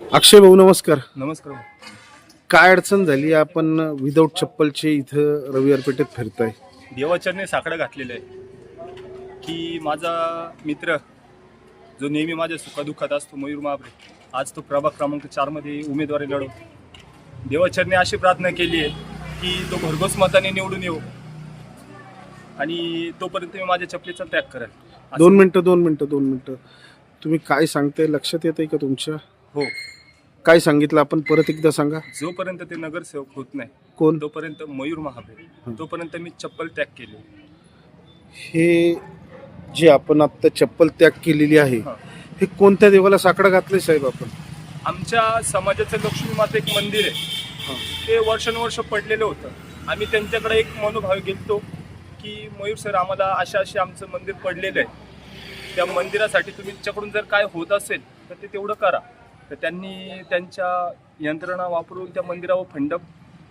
अक्षय भाऊ नमस्कार. नमस्कार काय अडचण झाली? आपण विदाऊट चप्पलचे इथं रविवार पेठेत फिरताय. देवाचरणे साकडं घातलेलं आहे. की माझा मित्र जो नेहमी माझ्या सुखादुःखात असतो मयूर महाबरे आज तो प्रभाग क्रमांक चारमध्ये उमेदवारी लढवतो. देवाचरणे अशी प्रार्थना केली आहे की तो भरघोस मताने निवडून येऊ आणि तोपर्यंत मी माझ्या चपलीचा त्याग करेल. दोन मिनिटं दोन मिनिटं दोन मिनिटं. तुम्ही काय सांगताय? लक्षात येत आहे का तुमच्या? हो. काय सांगितलं आपण? परत एकदा सांगा. जोपर्यंत ते नगरसेवक होत नाही कोण? तोपर्यंत मयूर महाबरे तोपर्यंत मी चप्पल त्याग केली. हे जे आपण आता चप्पल त्याग केलेली आहे हा. हे कोणत्या देवाला साकडं घातलंय साहेब आपण? आमच्या समाजाचं लक्ष्मी माता एक मंदिर आहे. ते वर्षानुवर्ष पडलेलं होतं. आम्ही त्यांच्याकडे एक मनोभाव गेलतो की मयूर सर आम्हाला अशा असे आमचं मंदिर पडलेलं आहे. त्या मंदिरासाठी तुम्ही तुमच्याकडून जर काय होत असेल तर ते तेवढं करा. तर त्यांनी त्यांच्या यंत्रणा वापरून त्या मंदिरावर फंड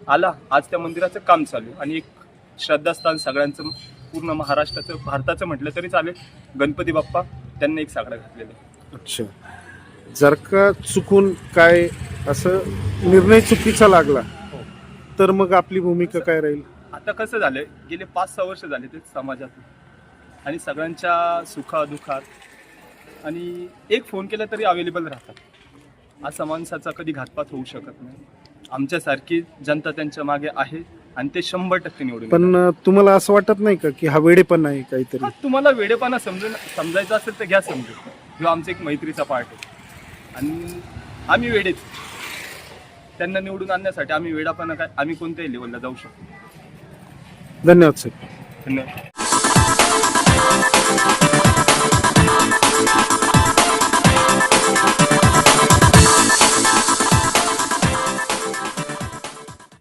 आला. आज त्या मंदिराचं काम चालू. आणि एक श्रद्धास्थान सगळ्यांचं पूर्ण महाराष्ट्राचं भारताचं म्हटलं तरी चालेल. गणपती बाप्पा त्यांनी एक साकडं घातलेलं अच्छा. जर का चुकून काय असं निर्णय चुकीचा लागला हो. तर मग आपली भूमिका काय राहील? आता कसं झालंय गेले पाच सहा वर्ष झाले ते समाजात आणि सगळ्यांच्या सुखादुखात आणि एक फोन केला तरी अवेलेबल राहतात. असा माणसाचा कधी घातपात होऊ शकत नाही. आमच्यासारखी जनता त्यांच्या मागे आहे आणि ते शंभर टक्के निवडून. पण अं, तुम्हाला असं वाटत नाही का की हा वेडेपण आहे काहीतरी? हा, तुम्हाला वेडेपणा समजून समजायचं असेल तर घ्या समजून. किंवा आमचा एक मैत्रीचा पार्ट आहे. आणि आम्ही वेडेच. त्यांना निवडून आणण्यासाठी आम्ही वेडापणा काय आम्ही कोणत्याही लेवलला जाऊ शकतो धन्यवाद साहेब. धन्यवाद.